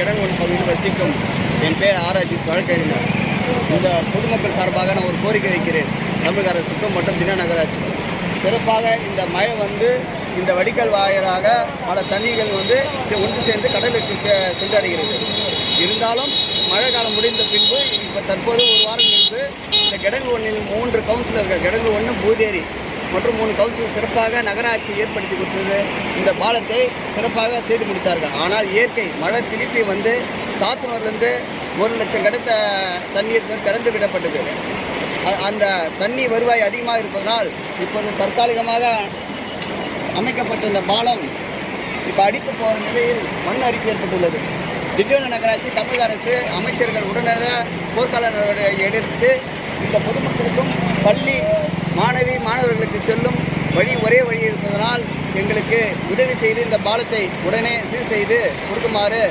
கிடங்கோடு பகுதியில் வசிக்கும் என் பேர் ஆராய்ச்சி வழக்கறிஞர் இந்த பொதுமக்கள் சார்பாக நான் ஒரு கோரிக்கை வைக்கிறேன். தமிழக அரசுக்கும் மற்றும் தின நகராட்சிக்கும். சிறப்பாக இந்த மழை வந்து இந்த வடிகால் வாயிலாக பல தண்ணிகள் வந்து ஒன்று சேர்ந்து கடலுக்கு சென்றடைகிறது. இருந்தாலும் மழை காலம் முடிந்த பின்பு இப்போ தற்போது ஒரு வாரம் முன்பு இந்த கிடங்கு ஒன்றில் மூன்று கவுன்சிலர்கள் கிடங்கு ஒன்று பூதேரி மற்றும் மூணு கவுன்சிலர் சிறப்பாக நகராட்சி ஏற்படுத்தி கொடுத்தது. இந்த பாலத்தை சிறப்பாக செய்து முடித்தார்கள். ஆனால் இயற்கை மழை திருப்பி வந்து சாத்தனூர்லேருந்து ஒரு லட்சம் கிடைத்த தண்ணீர் திறந்து விடப்பட்டது. அந்த தண்ணி வருவாய் அதிகமாக இருப்பதனால் இப்போது தற்காலிகமாக அமைக்கப்பட்ட இந்த பாலம் இப்போ அடிக்க போகிற நிலையில் மண் அரிப்பு ஏற்பட்டுள்ளது. திண்டிவனம் நகராட்சி தமிழக அரசு அமைச்சர்கள் உடனடியாக போர்க்கால நடவடிக்கை எடுத்து இந்த பொதுமக்களுக்கும் பள்ளி மாணவி மாணவர்கள் வழி ஒரே வழி இருப்பதனால் எங்களுக்கு உதவி செய்து இந்த பாலத்தை உடனே சீர் செய்து கொடுக்குமாறு